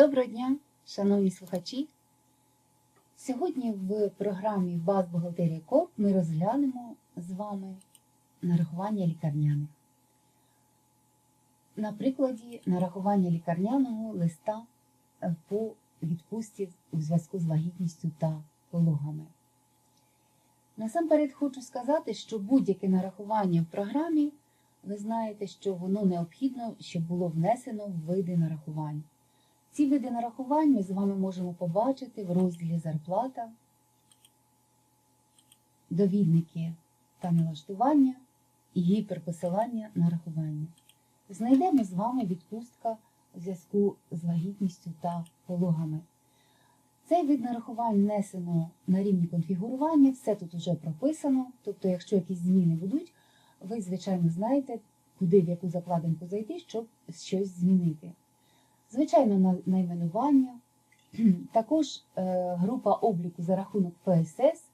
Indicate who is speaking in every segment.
Speaker 1: Доброго дня, шановні слухачі. Сьогодні в програмі Баз Бухгалтерія Корп ми розглянемо з вами нарахування лікарняних. На прикладі нарахування лікарняного листа по відпустці у зв'язку з вагітністю та пологами. Насамперед хочу сказати, що будь-яке нарахування в програмі, ви знаєте, що воно необхідно, щоб було внесено в види нарахувань. Ці види нарахувань ми з вами можемо побачити в розділі Зарплата, довідники та налаштування і гіперпосилання нарахування. Знайдемо з вами відпустка у зв'язку з вагітністю та пологами. Цей вид нарахувань внесено на рівні конфігурування, все тут вже прописано. Тобто, якщо якісь зміни будуть, ви, звичайно, знаєте, куди в яку закладинку зайти, щоб щось змінити. Звичайно, на- найменування, також е, група обліку за рахунок ФСС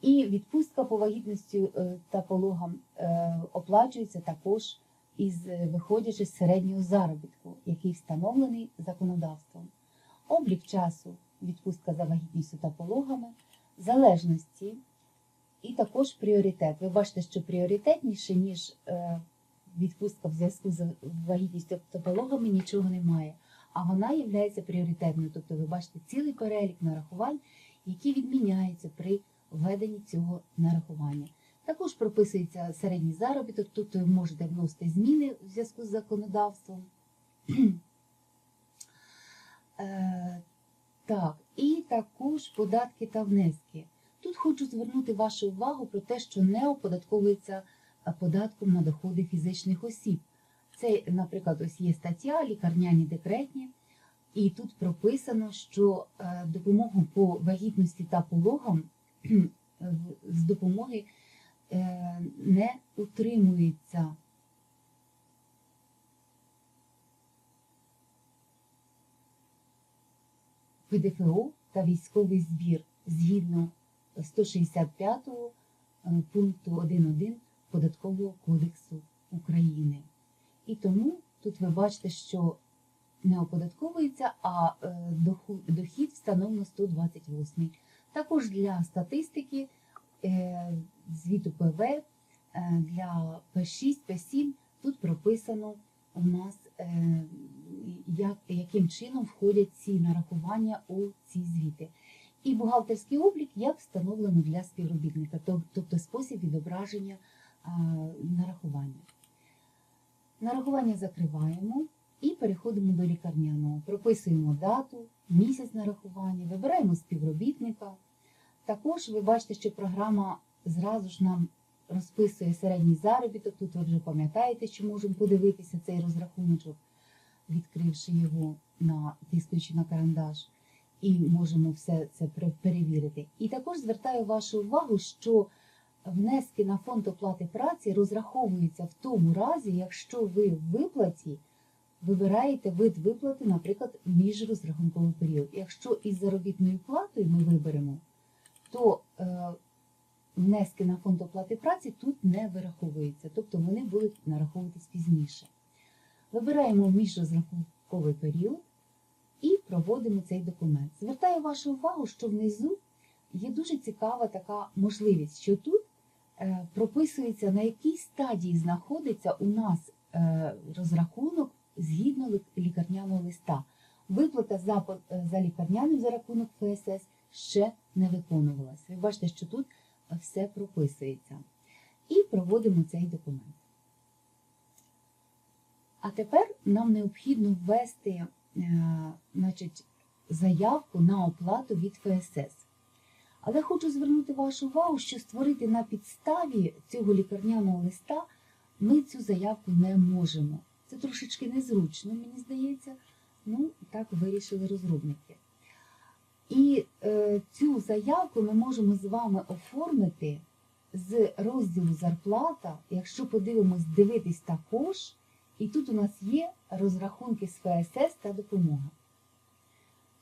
Speaker 1: і відпустка по вагітності е, та пологам е, оплачується також із виходячи з середнього заробітку, який встановлений законодавством. Облік часу, відпустка за вагітністю та пологами, залежності і також пріоритет. Ви бачите, що пріоритетніше, ніж відпустка в зв'язку з вагітністю та пологами нічого немає. А вона є пріоритетною. Тобто ви бачите цілий перелік нарахувань, які відміняються при введенні цього нарахування. Також прописується середній заробіток, тобто ви можете вносити зміни в зв'язку з законодавством. Е, Так, і також податки та внески. Тут хочу звернути вашу увагу про те, що не оподатковується податком на доходи фізичних осіб. Це, наприклад, ось є стаття лікарняні декретні, і тут прописано, що е, допомогу по вагітності та пологам з допомоги е, не утримується. ПДФО та військовий збір згідно 165 е, пункту 1.1 Податкового кодексу України. І тому тут ви бачите, що не оподатковується, а е, дохід встановлено 128. Також для статистики е, звіту ПВ е, для П6, П7 тут прописано у нас, як, яким чином входять ці нарахування у ці звіти. І бухгалтерський облік як встановлено для співробітника, тобто спосіб відображення нарахування. Нарахування закриваємо і переходимо до лікарняного. Прописуємо дату, місяць нарахування, вибираємо співробітника. Також ви бачите, що програма зразу ж нам розписує середній заробіток. Тут ви вже пам'ятаєте, що можемо подивитися цей розрахуночок, відкривши його на тискаючи на карандаш, і можемо все це перевірити. І також звертаю вашу увагу, що внески на фонд оплати праці розраховуються в тому разі, якщо ви в виплаті вибираєте вид виплати, наприклад, міжрозрахунковий період. Якщо із заробітною платою ми виберемо, то е, внески на фонд оплати праці тут не вираховуються, тобто вони будуть нараховуватись пізніше. Вибираємо міжрозрахунковий період і проводимо цей документ. Звертаю вашу увагу, що внизу є дуже цікава така можливість, що тут прописується, на якій стадії знаходиться у нас е, розрахунок згідно лі- лікарняного листа. Виплата за, е, за лікарняним за рахунок ФСС ще не виконувалась. Ви бачите, що тут е, все прописується. І проводимо цей документ. А тепер нам необхідно ввести е, значить, заявку на оплату від ФСС. Але хочу звернути вашу увагу, що створити на підставі цього лікарняного листа ми цю заявку не можемо. Це трошечки незручно, мені здається. Ну, так вирішили розробники. І е, цю заявку ми можемо з вами оформити з розділу зарплата. Якщо подивимось, дивитись також, і тут у нас є розрахунки з ФСС та допомога.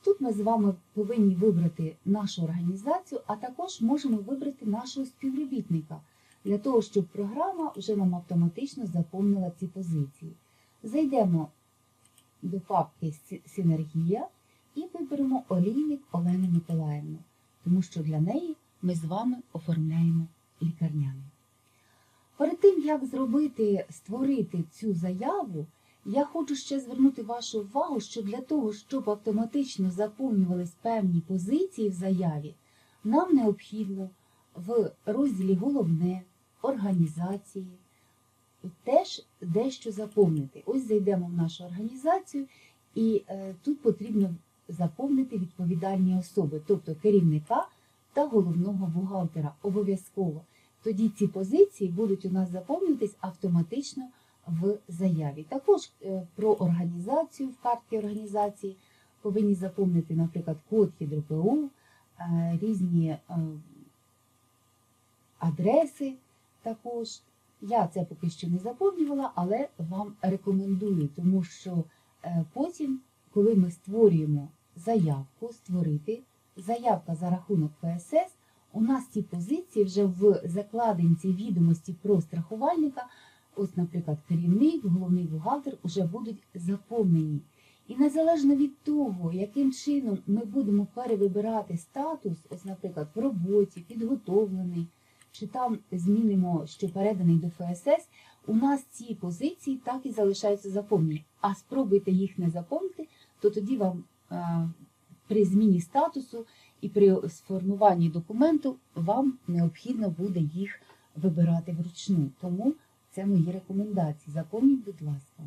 Speaker 1: Тут ми з вами повинні вибрати нашу організацію, а також можемо вибрати нашого співробітника для того, щоб програма вже нам автоматично заповнила ці позиції. Зайдемо до папки «Сі- Синергія і виберемо олійник Олену Миколаївну, тому що для неї ми з вами оформляємо лікарняний. Перед тим, як зробити, створити цю заяву, я хочу ще звернути вашу увагу, що для того, щоб автоматично заповнювались певні позиції в заяві, нам необхідно в розділі Головне організації теж дещо заповнити. Ось зайдемо в нашу організацію, і е, тут потрібно заповнити відповідальні особи, тобто керівника та головного бухгалтера. Обов'язково. Тоді ці позиції будуть у нас заповнюватись автоматично в заяві. Також е, про організацію в карті організації повинні заповнити, наприклад, код ЄДРПУ, е, різні е, адреси також. Я це поки що не заповнювала, але вам рекомендую, тому що потім, коли ми створюємо заявку, створити заявка за рахунок ПСС, у нас ці позиції вже в закладинці відомості про страхувальника, ось, наприклад, керівник, головний бухгалтер, вже будуть заповнені. І незалежно від того, яким чином ми будемо перевибирати статус, ось, наприклад, в роботі, підготовлений, чи там змінимо, що переданий до ФСС, у нас ці позиції так і залишаються заповнені. А спробуйте їх не заповнити, то тоді вам е, при зміні статусу і при сформуванні документу вам необхідно буде їх вибирати вручну. Тому це мої рекомендації. Заповніть, будь ласка.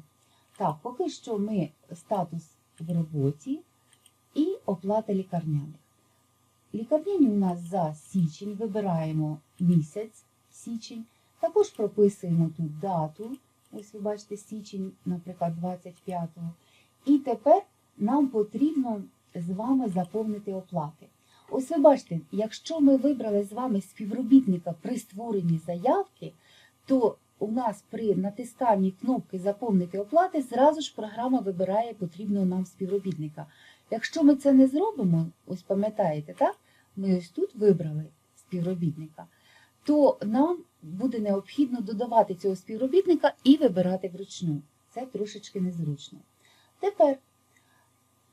Speaker 1: Так, поки що ми статус в роботі і оплата лікарняних. Лікарняні у нас за січень вибираємо місяць січень. Також прописуємо тут дату. Ось ви бачите січень, наприклад, 25-го. І тепер нам потрібно з вами заповнити оплати. Ось ви бачите, якщо ми вибрали з вами співробітника при створенні заявки, то у нас при натисканні кнопки Заповнити оплати зразу ж програма вибирає потрібного нам співробітника. Якщо ми це не зробимо, ось пам'ятаєте, так? Ми ось тут вибрали співробітника, то нам буде необхідно додавати цього співробітника і вибирати вручну. Це трошечки незручно. Тепер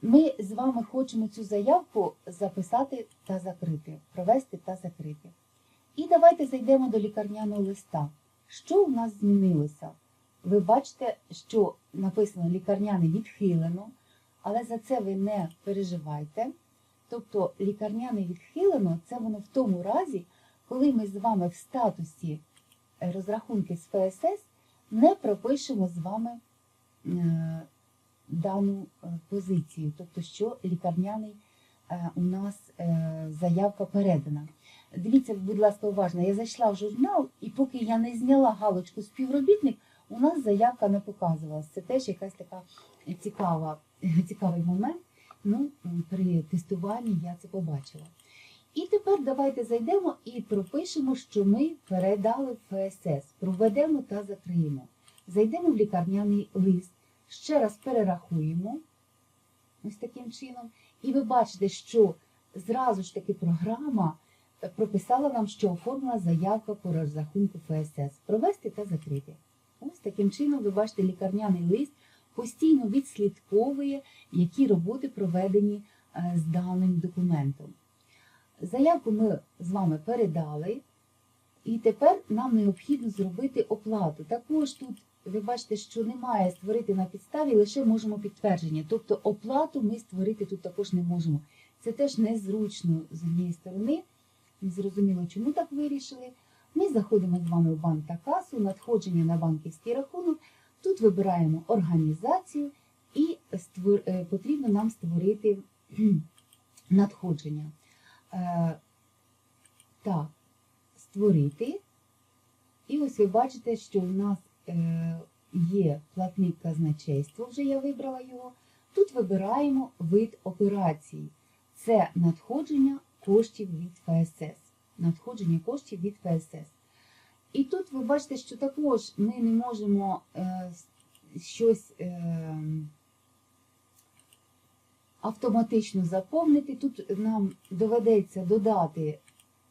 Speaker 1: ми з вами хочемо цю заявку записати та закрити, провести та закрити. І давайте зайдемо до лікарняного листа. Що у нас змінилося? Ви бачите, що написано лікарняне відхилено, але за це ви не переживайте. Тобто лікарняне відхилено це воно в тому разі, коли ми з вами в статусі е, розрахунки з ФСС не пропишемо з вами е, дану е, позицію, тобто, що лікарняний у нас заявка передана. Дивіться, будь ласка, уважно, я зайшла в журнал, і поки я не зняла галочку співробітник, у нас заявка не показувалась. Це теж якась така цікава, цікавий момент. Ну, при тестуванні я це побачила. І тепер давайте зайдемо і пропишемо, що ми передали ФСС, проведемо та закриємо. Зайдемо в лікарняний лист, ще раз перерахуємо ось таким чином. І ви бачите, що зразу ж таки програма прописала нам, що оформила заявка по розрахунку ФСС. Провести та закрити. Ось таким чином, ви бачите, лікарняний лист постійно відслідковує, які роботи проведені е, з даним документом. Заявку ми з вами передали, і тепер нам необхідно зробити оплату. Також тут ви бачите, що немає створити на підставі, лише можемо підтвердження. Тобто оплату ми створити тут також не можемо. Це теж незручно з однієї сторони. Не зрозуміло, чому так вирішили. Ми заходимо з вами в банк та касу, надходження на банківський рахунок. Тут вибираємо організацію і створ... е, потрібно нам створити надходження. Е, Так, створити. І ось ви бачите, що у нас е, є платник казначейство, вже я вибрала його. Тут вибираємо вид операції. Це надходження коштів від ФСС. Надходження коштів від ФСС. І тут ви бачите, що також ми не можемо е, щось е, автоматично заповнити. Тут нам доведеться додати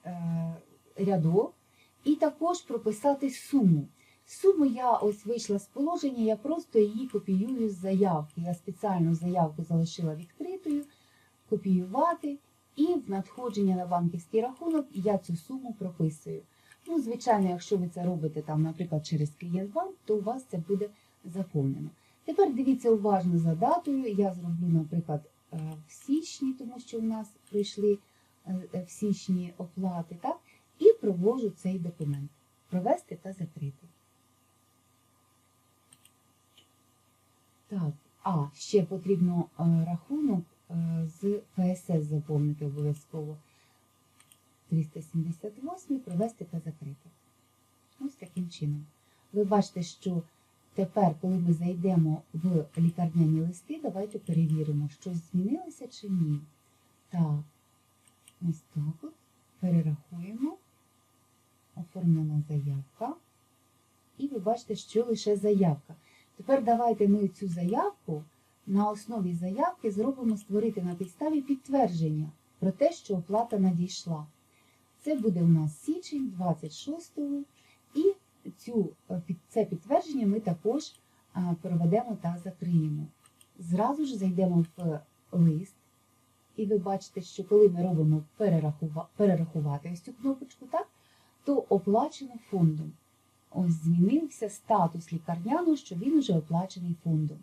Speaker 1: е, рядок і також прописати суму. Суму я ось вийшла з положення, я просто її копіюю з заявки. Я спеціально заявку залишила відкритою, копіювати, і в надходження на банківський рахунок я цю суму прописую. Ну, звичайно, якщо ви це робите там, наприклад, через клієнтбанк, то у вас це буде заповнено. Тепер дивіться уважно за датою. Я зроблю, наприклад, е, в січні, тому що у нас прийшли е, в січні оплати, так? І провожу цей документ. Провести та закрити. Так, а ще потрібно е, рахунок е, з ПСС заповнити обов'язково. 378 провести та закрити. Ось таким чином. Ви бачите, що тепер, коли ми зайдемо в лікарняні листи, давайте перевіримо, щось змінилося чи ні. Так, ось так от. Перерахуємо. Оформлена заявка. І ви бачите, що лише заявка. Тепер давайте ми цю заявку на основі заявки зробимо створити на підставі підтвердження про те, що оплата надійшла. Це буде у нас січень 26-го, і цю, е, це підтвердження ми також проведемо та закриємо. Зразу ж зайдемо в лист, і ви бачите, що коли ми робимо перерахува- перерахувати ось цю кнопочку, так, то оплачено фондом. Ось змінився статус лікарняного, що він уже оплачений фондом.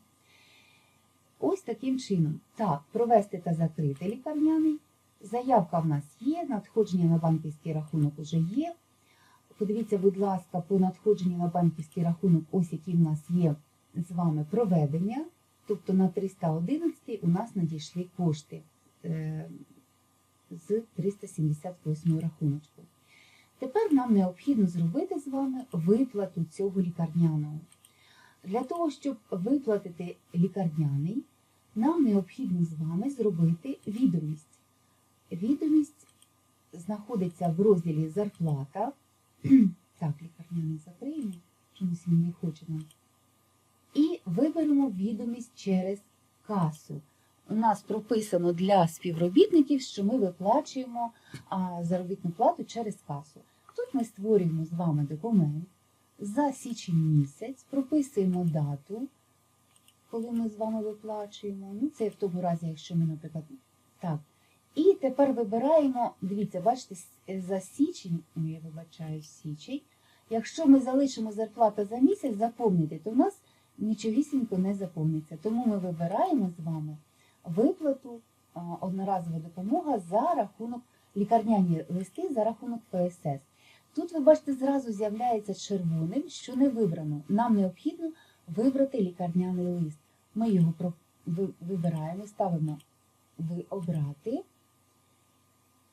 Speaker 1: Ось таким чином. Так, провести та закрити лікарняний. Заявка в нас є, надходження на банківський рахунок вже є. Подивіться, будь ласка, по надходженню на банківський рахунок, ось які в нас є з вами проведення. Тобто на 311 у нас надійшли кошти е, з 378 рахуночку. Тепер нам необхідно зробити з вами виплату цього лікарняного. Для того, щоб виплатити лікарняний, нам необхідно з вами зробити відомість. Відомість знаходиться в розділі зарплата. Так, лікарняний закриємо, чомусь він не хоче нам. І виберемо відомість через касу. У нас прописано для співробітників, що ми виплачуємо заробітну плату через касу. Тут ми створюємо з вами документ за січень місяць, прописуємо дату, коли ми з вами виплачуємо. Ну, це в тому разі, якщо ми, наприклад, так. І тепер вибираємо, дивіться, бачите, за січень, я вибачаю, січень. Якщо ми залишимо зарплату за місяць заповнити, то в нас нічогісінько не заповниться. Тому ми вибираємо з вами виплату одноразова допомога за рахунок лікарняні листи за рахунок ПСС. Тут ви бачите, зразу з'являється червоним, що не вибрано. Нам необхідно вибрати лікарняний лист. Ми його вибираємо, ставимо в обрати.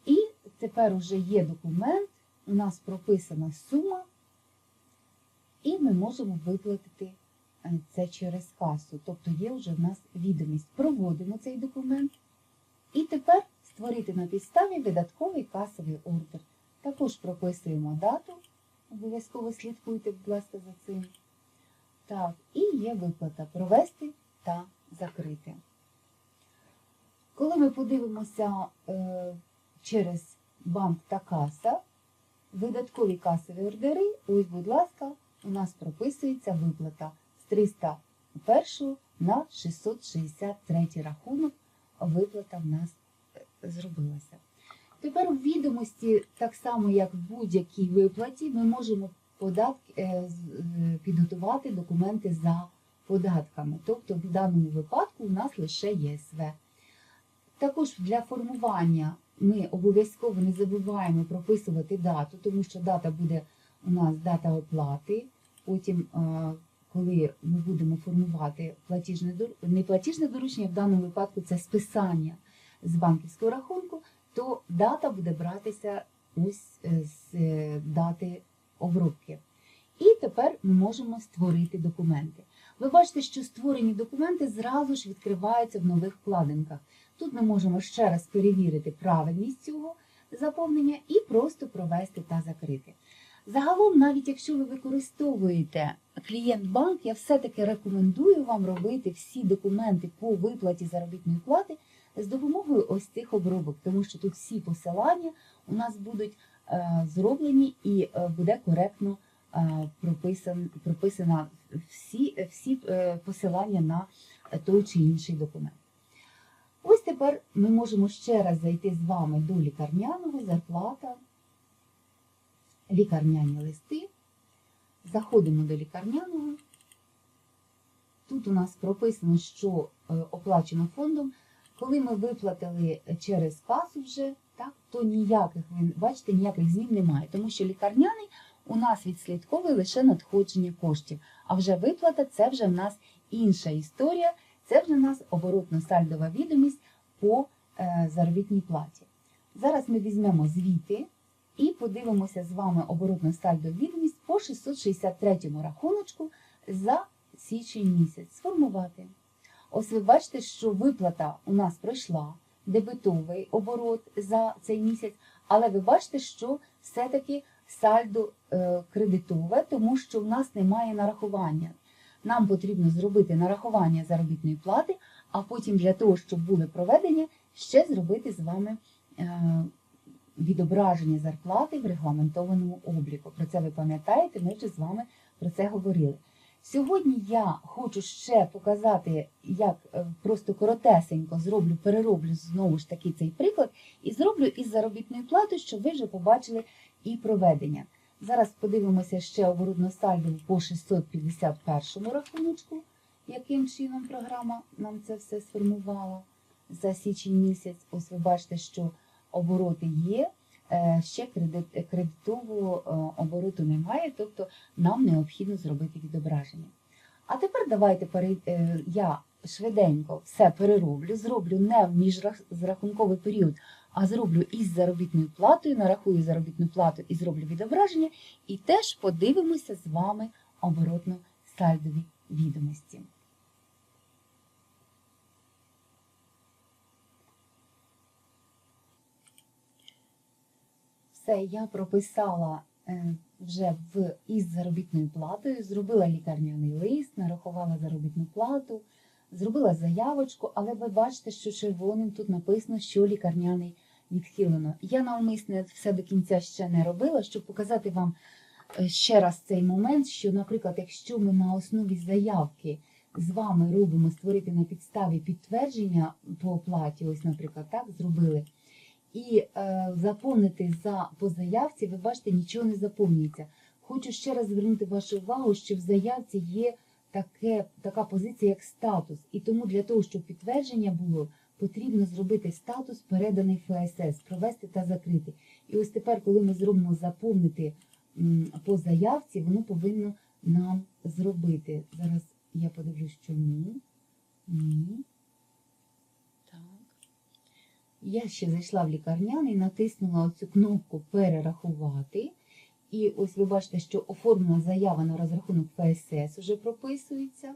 Speaker 1: І тепер уже є документ, у нас прописана сума, і ми можемо виплатити е, це через касу. Тобто є вже в нас відомість. Проводимо цей документ. І тепер створити на підставі видатковий касовий ордер. Також прописуємо дату, обов'язково слідкуйте, будь ласка, за цим. Так, і є виплата провести та закрити. Коли ми подивимося е, через банк та каса, видаткові касові ордери, ось, будь ласка, у нас прописується виплата з 301 на 663 рахунок. Виплата в нас е, зробилася. Тепер у відомості, так само як в будь-якій виплаті, ми можемо податки, е, е, підготувати документи за податками. Тобто в даному випадку у нас лише ЄСВ. Також для формування ми обов'язково не забуваємо прописувати дату, тому що дата буде у нас дата оплати. Потім, е, коли ми будемо формувати платіжне не платіжне доручення, в даному випадку це списання з банківського рахунку, то дата буде братися ось е, з е, дати обробки. І тепер ми можемо створити документи. Ви бачите, що створені документи зразу ж відкриваються в нових вкладинках. Тут ми можемо ще раз перевірити правильність цього заповнення і просто провести та закрити. Загалом, навіть якщо ви використовуєте клієнт-банк, я все-таки рекомендую вам робити всі документи по виплаті заробітної плати з допомогою ось цих обробок, тому що тут всі посилання у нас будуть е, зроблені і е, буде коректно е, прописан, прописана всі, всі посилання на той чи інший документ. Ось тепер ми можемо ще раз зайти з вами до лікарняного, зарплата, лікарняні листи. Заходимо до лікарняного. Тут у нас прописано, що оплачено фондом. Коли ми виплатили через касу вже, так, то ніяких, бачите, ніяких змін немає, тому що лікарняний у нас відслідковує лише надходження коштів. А вже виплата це вже в нас інша історія, це вже в нас оборотно-сальдова відомість по е, заробітній платі. Зараз ми візьмемо звіти і подивимося з вами оборотно-сальдову відомість по 663 рахуночку за січень місяць. Сформувати. Ось ви бачите, що виплата у нас пройшла, дебетовий оборот за цей місяць, але ви бачите, що все-таки сальдо е, кредитове, тому що в нас немає нарахування. Нам потрібно зробити нарахування заробітної плати, а потім для того, щоб були проведення, ще зробити з вами е, відображення зарплати в регламентованому обліку. Про це ви пам'ятаєте, ми вже з вами про це говорили. Сьогодні я хочу ще показати, як е, просто коротесенько зроблю, перероблю знову ж таки цей приклад і зроблю із заробітною платою, щоб ви вже побачили і проведення. Зараз подивимося ще оборудно сальдо по 651 рахуночку, яким чином програма нам це все сформувала за січень місяць. Ось ви бачите, що обороти є, ще кредит, кредитового е, обороту немає, тобто нам необхідно зробити відображення. А тепер давайте перей- е, я швиденько все перероблю, зроблю не в міжрахунковий період, а зроблю із заробітною платою, нарахую заробітну плату і зроблю відображення, і теж подивимося з вами оборотно-сальдові відомості. Все, я прописала е, вже в із заробітною платою, зробила лікарняний лист, нарахувала заробітну плату, зробила заявочку, але ви бачите, що червоним тут написано, що лікарняний відхилено. Я навмисне все до кінця ще не робила, щоб показати вам е, ще раз цей момент, що, наприклад, якщо ми на основі заявки з вами робимо створити на підставі підтвердження по оплаті, ось, наприклад, так зробили. І е, заповнити за по заявці, ви бачите, нічого не заповнюється. Хочу ще раз звернути вашу увагу, що в заявці є таке, така позиція, як статус. І тому для того, щоб підтвердження було, потрібно зробити статус переданий ФСС, провести та закрити. І ось тепер, коли ми зробимо заповнити по заявці, воно повинно нам зробити. Зараз я подивлюсь, чому. Ні. Я ще зайшла в лікарняний, натиснула оцю кнопку Перерахувати. І ось ви бачите, що оформлена заява на розрахунок ФСС вже прописується.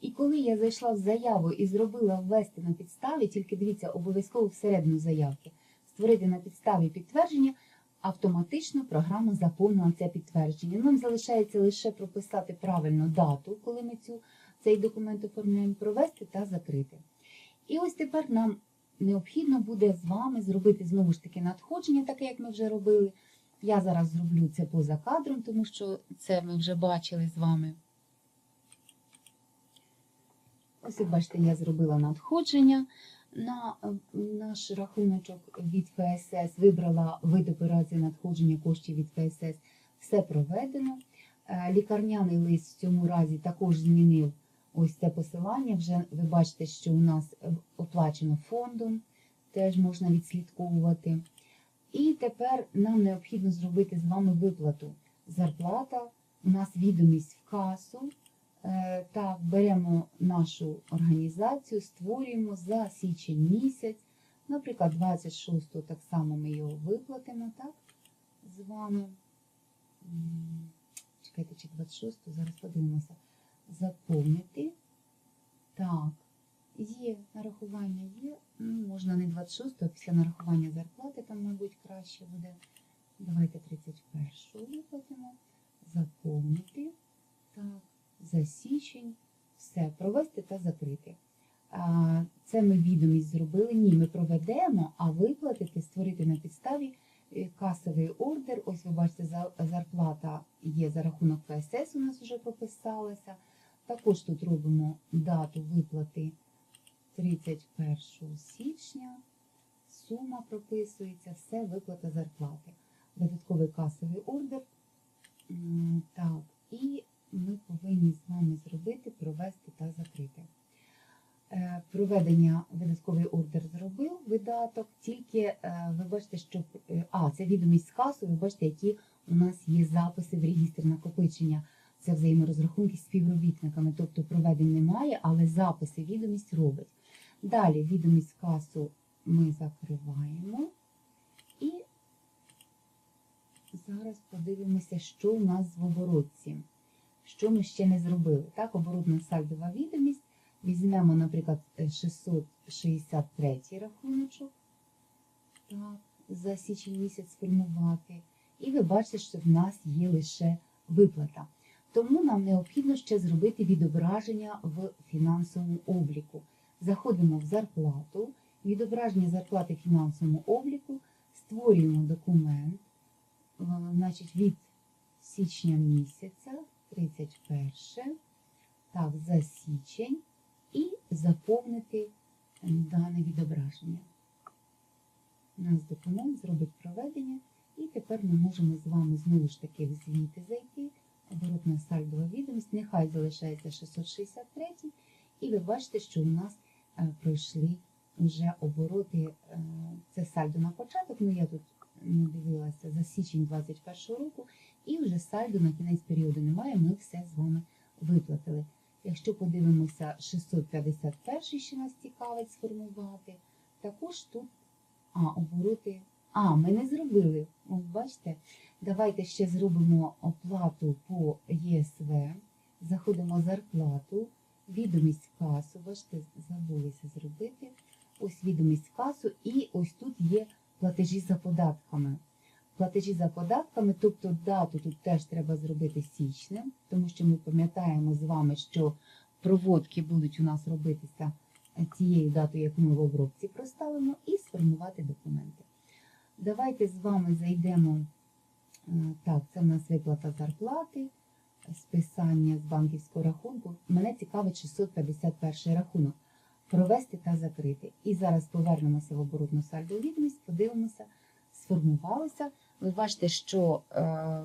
Speaker 1: І коли я зайшла в заяву і зробила ввести на підставі, тільки дивіться, обов'язково всередину заявки, створити на підставі підтвердження, автоматично програма заповнила це підтвердження. Нам залишається лише прописати правильно дату, коли ми цю, цей документ оформляємо, провести та закрити. І ось тепер нам необхідно буде з вами зробити знову ж таки надходження, таке як ми вже робили. Я зараз зроблю це поза кадром, тому що це ми вже бачили з вами. Ось, як бачите, я зробила надходження на наш рахуночок від ФСС, вибрала вид операції надходження коштів від ФСС. Все проведено. Е, Лікарняний лист в цьому разі також змінив ось це посилання. Вже ви бачите, що у нас е, оплачено фондом, теж можна відслідковувати. І тепер нам необхідно зробити з вами виплату. Зарплата, у нас відомість в касу. Е, Так, беремо нашу організацію, створюємо за січень місяць. Наприклад, 26-го так само ми його виплатимо, так, з вами. Чекайте, чи 26-го, зараз подивимося. Заповнити. Так, є нарахування, є. Ну, можна не 26-го, після нарахування зарплати, там, мабуть, краще буде. Давайте 31-го виплатимо. Заповнити. Так за січень, все, провести та закрити. А, Це ми відомість зробили. Ні, ми проведемо, а виплатити, створити на підставі е, касовий ордер. Ось ви бачите, за- зарплата є за рахунок ПСС, у нас вже прописалася. Також тут робимо дату виплати 31 січня. Сума прописується, все виплата зарплати. Додатковий касовий ордер. Так, і ми повинні з вами зробити, провести та закрити. Е, Проведення видатковий ордер зробив видаток, тільки е, ви бачите, що е, а, це відомість з касу, ви бачите, які у нас є записи в регістрі накопичення. Це взаєморозрахунки з співробітниками, тобто проведень немає, але записи відомість робить. Далі відомість касу ми закриваємо. І зараз подивимося, що у нас в оборотці. Що ми ще не зробили. Так, оборотна сальдова відомість. Візьмемо, наприклад, е, 663 рахуночок. Так, за січень місяць сформувати. І ви бачите, що в нас є лише виплата. Тому нам необхідно ще зробити відображення в фінансовому обліку. Заходимо в зарплату, відображення зарплати в фінансовому обліку, створюємо документ, е, значить, від січня місяця, 31, так, за січень, і заповнити дане відображення. У нас документ зробить проведення, і тепер ми можемо з вами знову ж таки в звіти зайти. Оборотна сальдова відомість, нехай залишається 663, і ви бачите, що у нас е, пройшли вже обороти. е, Це сальдо на початок, ну я тут не дивилася за січень 2021 року, і вже сальдо на кінець періоду немає, ми все з вами виплатили. Якщо подивимося 651, що нас цікавить сформувати, також тут а, обороти. А, ми не зробили. Бачите, давайте ще зробимо оплату по ЄСВ. Заходимо зарплату, відомість касу. Бачите, забулися зробити. Ось відомість касу, і ось тут є платежі за податками. Платежі за податками, тобто дату тут теж треба зробити січнем, тому що ми пам'ятаємо з вами, що проводки будуть у нас робитися тією датою, яку ми в обробці проставимо, і сформувати документи. Давайте з вами зайдемо. е, Так, це в нас виплата зарплати, списання з банківського рахунку. Мене цікавить 651 рахунок. Провести та закрити. І зараз повернемося в оборотну сальдову відомість, подивимося, сформувалося. Ви бачите, що е,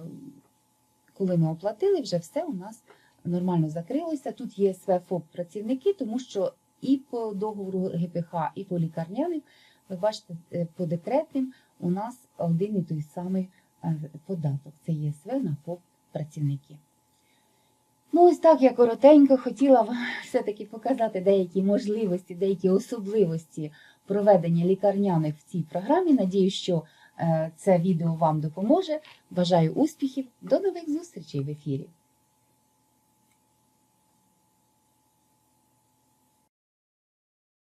Speaker 1: коли ми оплатили, вже все у нас нормально закрилося. Тут є СВФОП працівники, тому що і по договору ГПХ, і по лікарняним, ви бачите, е, по декретним у нас один і той самий е, податок. Це ЄСВ на ФОП працівники. Ну, ось так я коротенько хотіла вам все-таки показати деякі можливості, деякі особливості проведення лікарняних в цій програмі. Надіюсь, що е, це відео вам допоможе. Бажаю успіхів. До нових зустрічей в ефірі!